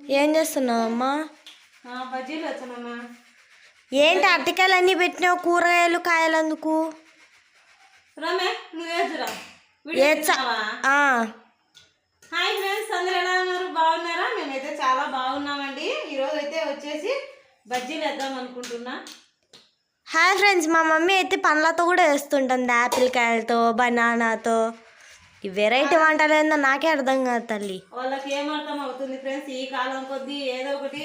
ఏం చేస్తున్నావు అమ్మా? ఆ, బజ్జీలు వచ్చానమ్మా ఏంటి అరటికాయలు అన్నీ పెట్టినావు? కూరగాయలు కాయలు అందుకు రమే హాయ్ ఫ్రెండ్స్ అందరు ఎలా ఉన్నారు? బాగున్నారా? మేమైతే చాలా బాగున్నామండి. ఈరోజు అయితే వచ్చేసి బజ్జీలు వేద్దాం అనుకుంటున్నా. హాయ్ ఫ్రెండ్స్ మా మమ్మీ అయితే పండ్లతో కూడా వేస్తుంటుంది యాపిల్ కాయలతో బనానాతో. ఈ వెరైటీ వంటలు ఏందో నాకే అర్థం కాదు తల్లి. వాళ్ళకి ఏం అర్థం అవుతుంది ఫ్రెండ్స్ ఈ కాలం కొద్దీ ఏదో ఒకటి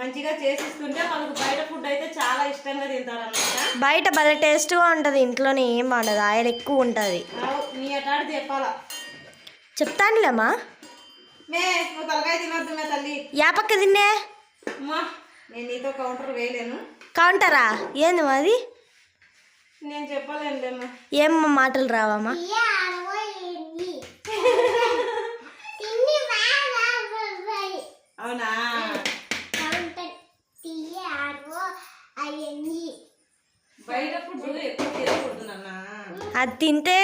మంచిగా చేసిస్తుంటే వాళ్ళకి బయట ఫుడ్ అయితే చాలా ఇష్టంగా తింటారు అనమాట బయట భలే టేస్ట్గా ఉంటుంది ఇంట్లోనే ఏం బాగుండదు ఆయిల్ ఎక్కువ ఉంటుంది. నీ ఎటాడు చెప్పాలా? చెప్తానులేమ్మా. మే నువ్వు తలకాయ తినొద్దు మే తల్లి. యా పక్క తిన్నే. అమ్మా నేను నీతో కౌంటర్ వేయలేను. కౌంటరా? ఏంది మాది? నేను చెప్పలేనులేమ్మా. ఏం మాటలు రావమ్మా? అవునా? అది తింటే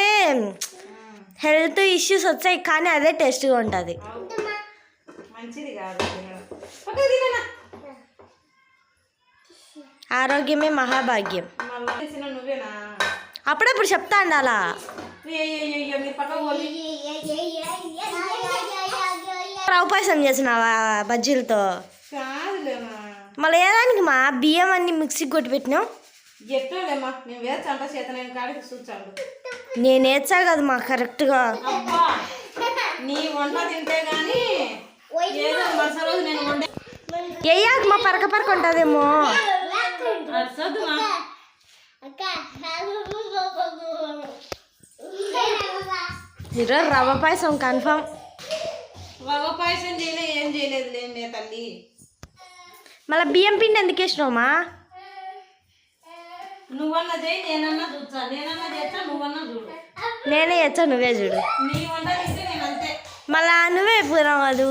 హెల్త్ ఇష్యూస్ వచ్చాయి కానీ అదే టేస్ట్గా ఉంటుంది. మంచిది కాదు ఆరోగ్యమే మహాభాగ్యం. నువ్వేనా? అప్పుడప్పుడు చెప్తా ఉండాలా అయ్యో రవ్వ పాయసం చేసినావా బజ్జీలతో మళ్ళీ మళ్ళీ ఏదానికి మా బియ్యం అన్ని మిక్సీకి కొట్టి పెట్టినాం నేను వేరే నేర్చా కదా మా కరెక్ట్గా అబ్బా నీ వంట తింటే మా పరక పరక ఉంటుందేమో అరసొద్దు మా ఈరోజు రవ్వ పాయసం కన్ఫామ్. రవ్వ పాయసం చేయలే ఏం చేయలేదు లేమే తల్లి. మళ్ళీ బియ్యం పిండి ఎందుకు వేసినావమ్మా నువ్వన్నా చేయి నేనన్నా నేనన్నా చేస్తా నువ్వన్నా చూడు. నేనే చేచ్చా నువ్వే చూడు. నీ వంట తింటే నేను అంతే. మళ్ళా నువ్వే పోరాదు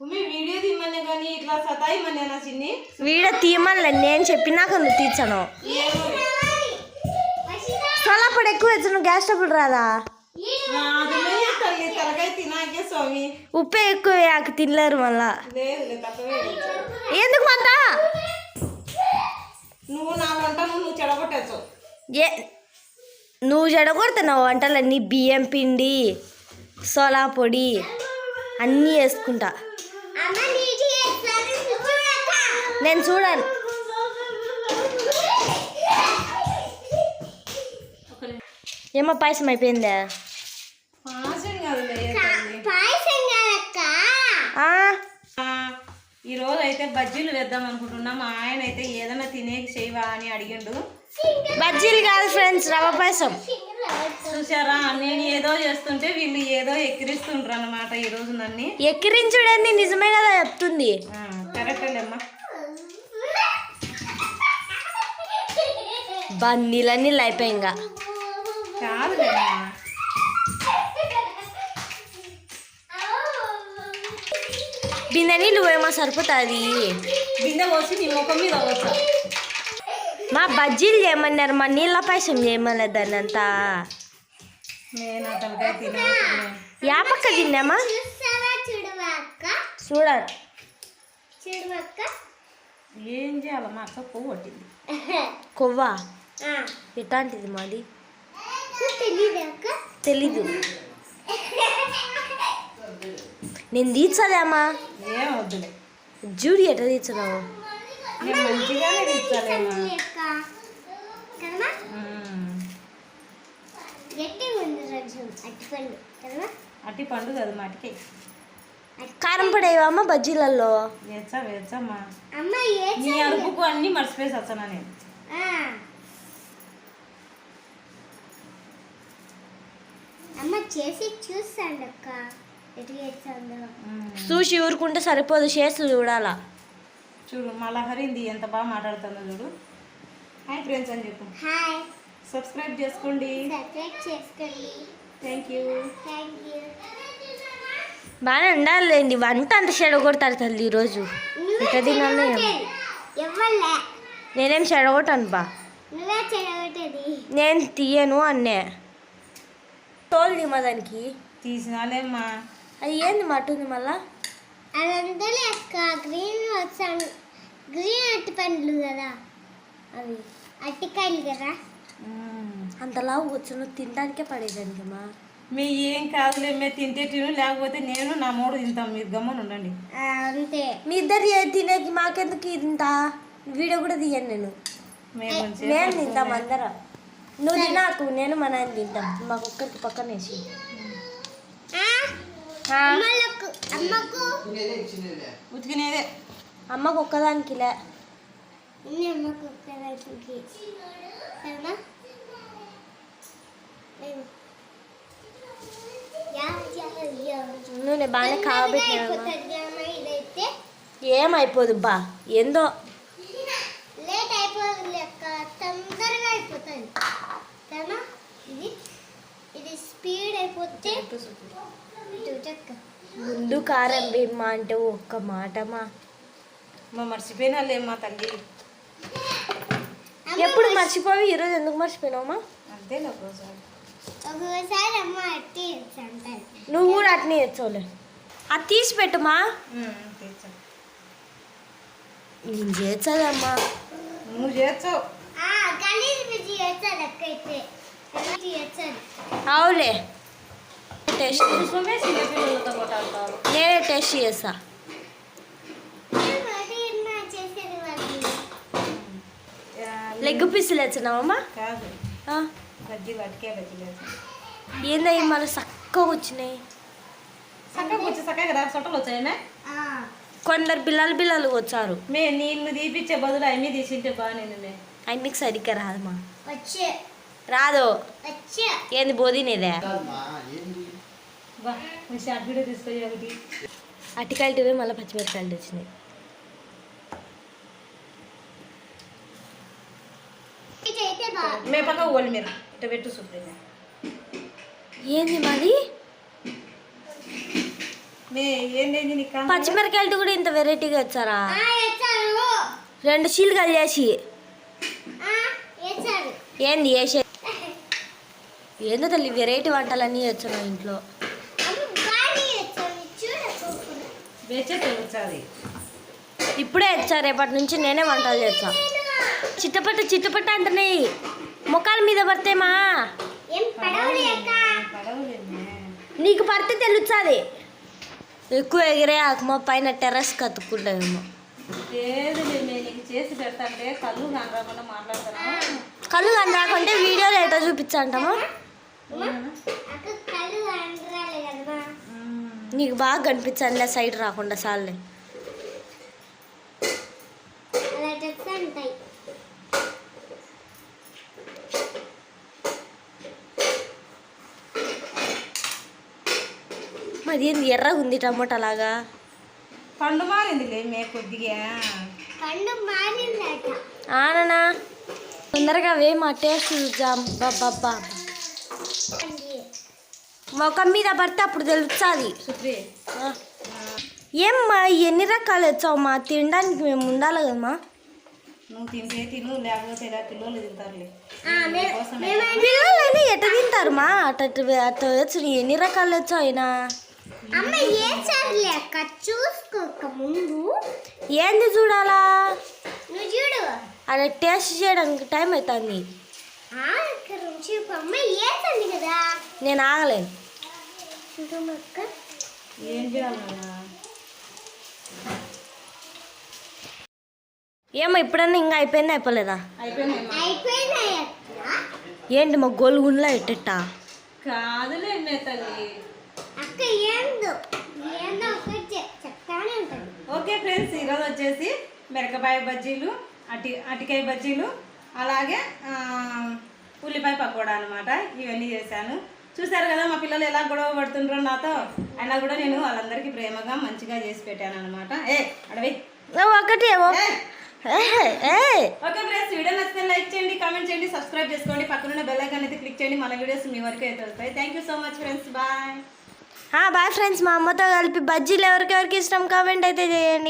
ఉమ్మి వీడియో తీయమనే కానీ ఇట్లా చిన్ని? వీడియో తీయమనిలే నేను చెప్పినాక నువ్వు తీర్చను. సోలాపొడి ఎక్కువ వచ్చాను గ్యాస్ ట్రబుల్ రాదా? ఉప్పే ఎక్కువ తినలేరు మళ్ళా? ఎందుకు మంత? నువ్వు నా నువ్వు చెడగొట్టచ్చు ఏ నువ్వు చెడగొడుతున్నావు వంటలన్నీ బియ్యం పిండి సోలా పొడి అన్నీ వేసుకుంటా. నేను చూడాను. ఏమో పాయసం అయిపోయిందా? ఈ రోజు అయితే బజ్జీలు వేద్దాం అనుకుంటున్నాం. మా ఆయన అయితే ఏదైనా తినేకి చేయవా అని అడిగిండు. బజ్జీలు కాదు ఫ్రెండ్స్ రవ్వ పాయసం. చూసారా నేను ఏదో చేస్తుంటే వీళ్ళు ఏదో ఎక్కిరిస్తుండ్రు అనమాట ఈ రోజు నన్ను. ఎక్కిరించుడేంది నిజమే కదా చెప్తుంది. కరెక్టేలేమ్మా బా నీళ్ళన్నీ కాదులేమ్మా బిందె నీళ్ళు పోయేమో సరిపోతుంది? బిందె పోసి నీ ముఖం మీద మా బజ్జీలు చేయమన్నారు మా నీళ్ళ పాయసం చేయమన్నారు దాన్ని అంతా నేను అతనికై తినే యా పక్క తిన్నామా? చూడ ఏం చేయాలి మా అక్క కొవ్వా ఎట్లాంటిది మాది? తెలీదు నేను వద్దులే. జూడి ఎట్లా తీర్చున్నావు. అట్టి పండు. కదా మాటికి కారం పడేవమ్మా బజ్జీలలో వేచ్చా వేచ్చమ్మా నీ అరుపుకు అన్నీ మర్చిపోయి వచ్చానా నేను? అమ్మ చేసి చూస్తాండి అక్క. ఎటు. చూసి ఊరుకుంటే సరిపోదు చేసి చూడాలా. చూడు మళ్ళా హరింది ఎంత బాగా మాట్లాడుతుందో చూడు. హాయ్ ఫ్రెండ్స్ అని చెప్పు. హాయ్. సబ్స్క్రైబ్ చేసుకోండి. సబ్స్క్రైబ్ చేసుకోండి. థ్యాంక్ యూ థ్యాంక్ యూ బాగానే ఉండాలండి వంట అంత చెడగొడతారు తల్లి ఈరోజు. తినాలి ఇవ్వలే నేనేం చెడగొట్టాను బా. నేను తీయను అన్నే. తోలు మా దానికి. తీసినాలేమ్మా. అది ఏంది మట్టుంది మళ్ళా? అదంతా లెక్క. గ్రీన్ వచ్చాను గ్రీన్ అట్టి పండ్లు కదా. అవి అట్టికాయలు కదా. అంతలా కూర్చొని తినడానికే పడేదానికి మా. మీ ఏం కాదులే మేము తింటే తిను లేకపోతే నేను నా మూడు తింటాం మీరు గమ్మని ఉండండి. ఆ, అంతే. మీ ఇద్దరు ఏ తినేకి మాకెందుకు ఇంత? వీడియో కూడా తీయను నేను. మేము తింటాం అందరం. నువ్వు తినాకు నేను మన ఆయన తింటాం. మాకు ఒక్కరికి పక్కన వేసి. ఆ, ఆ, అమ్మలకు అమ్మకు. ఉతికినేదే. అమ్మకు ఒక్కదానికి లే ఇన్ని అమ్మకు ఒక్కదానికి కదా ఏం? Yeah, yeah, yeah. నూనె బాగానే తొందరగా కాబట్టినా అయిపోతుంది అమ్మ ఇదైతే. ఏమైపోదు బా. ఏందో స్పీడ్ అయిపోతే ముందు కారం వేయమ్మా అంటే ఒక్క మాట మా మర్చిపోయినా మా తల్లి. ఎప్పుడు మర్చిపోయి ఈరోజు ఎందుకు మర్చిపోయినావమ్మా అంతేలే ఒకసారి అమ్మ అట్టి నువ్వు కూడా అట్నే తెచ్చోలే అది తీసి పెట్టుమా? నేను చేచ్చదమ్మా నువ్వు చేస్తావు. గలీజ్ బిజీ చేస్తారు అవులే. టేస్ట్ నేనే టేస్ట్ చేస్తా? లెగ్ పీసులు వేస్తాం. ఏందయ్యి మన చక్కగా వచ్చినాయి కొందరు పిల్లలు పిల్లలు వచ్చారు. మే నీళ్ళు తీపిచ్చే బదులు అమ్మి తీసింటే బాగా మే. ఆయనకి సరిగ్గా రాదమ్మా. వచ్చే. రాదు. ఏంది బోధినేదే అటికాయలు మళ్ళీ పచ్చిమిరకాయలు వచ్చినాయి మీరు. ఇట్ట పెట్టు ఏంది మరి? పచ్చిమిరకాయలు కూడా ఇంత వెరైటీగా వచ్చారా రెండు చీలుకలు చేసి. ఆ, వేస్తారు ఏంది వేసే ఏందో తల్లి వెరైటీ వంటలన్నీ వచ్చాను ఇంట్లో. ఇప్పుడే వచ్చా రేపటి నుంచి నేనే వంటలు చేస్తా. చిట్టపట్ట చిట్టపట్ట అంటున్నాయి ముఖాల మీద పడితేమా నీకు పడితే తెలుస్తుంది. ఎక్కువ ఎగిరే ఆకుమ పైన టెర్రస్ కతుక్కుంటామేమో కళ్ళు కనరాకుండా మాట్లాడతాను? కళ్ళు కానీ రాకుంటే వీడియోలో ఎటో చూపించంటాము నీకు బాగా కనిపించండి సైడ్ రాకుండా సార్లే మరి ఏంది ఎర్రగా ఉంది టమోటా లాగా? పండు మారిందిలే మే కొద్దిగా. పండు మారిందట. ఆననా తొందరగా వే మా టేస్ట్ చూద్దాం. బాబ్బా ముఖం మీద పడితే అప్పుడు తెలుస్తుంది. ఏమ్మా ఎన్ని రకాలు వచ్చావు మా? తినడానికి మేము ఉండాలి కదమ్మా. నువ్వు తింటే తిను లేకపోతే ఇలా పిల్లలు తింటారులే. ఆ, మే- కోసమే పిల్లలైనా ఎట్ట తింటారు మా? అట్ట అట్ట వచ్చు ఎన్ని రకాలు వచ్చావు అయినా? అమ్మ ఏం చదిలే అక్క? చూసుకోక ముందు. ఏంది చూడాలా? నువ్వు చూడు. అలా టేస్ట్ చేయడానికి టైం అవుతుంది. నేను ఆగలేను. ఏమో ఇప్పుడన్నా ఇంకా అయిపోయింది అయిపోలేదా? ఏంటి మా కాదులే చె- చెప్తానే ఉంటుంది. ఓకే ఫ్రెండ్స్ ఈరోజు వచ్చేసి మిరపకాయ బజ్జీలు అటి అటికాయ బజ్జీలు అలాగే ఉల్లిపాయ పకోడా అనమాట ఇవన్నీ చేశాను. చూశారు కదా మా పిల్లలు ఎలా గొడవ పడుతుండ్రో నాతో? అయినా కూడా నేను వాళ్ళందరికీ ప్రేమగా మంచిగా చేసి పెట్టాను అనమాట ఏ అడవి. ఒకటే. ఓకే ఫ్రెండ్స్ వీడియో నచ్చితే లైక్ చేయండి కామెంట్ చేయండి సబ్స్క్రైబ్ చేసుకోండి. పక్కన బెల్ ఐకాన్ అయితే క్లిక్ చేయండి మన వీడియోస్ మీ వరకు అయితే వస్తాయి. Thank you so much friends bye bye friends మా అమ్మతో కలిపి బజ్జీలు ఎవరికెవరికి ఇష్టం కామెంట్ అయితే చేయండి.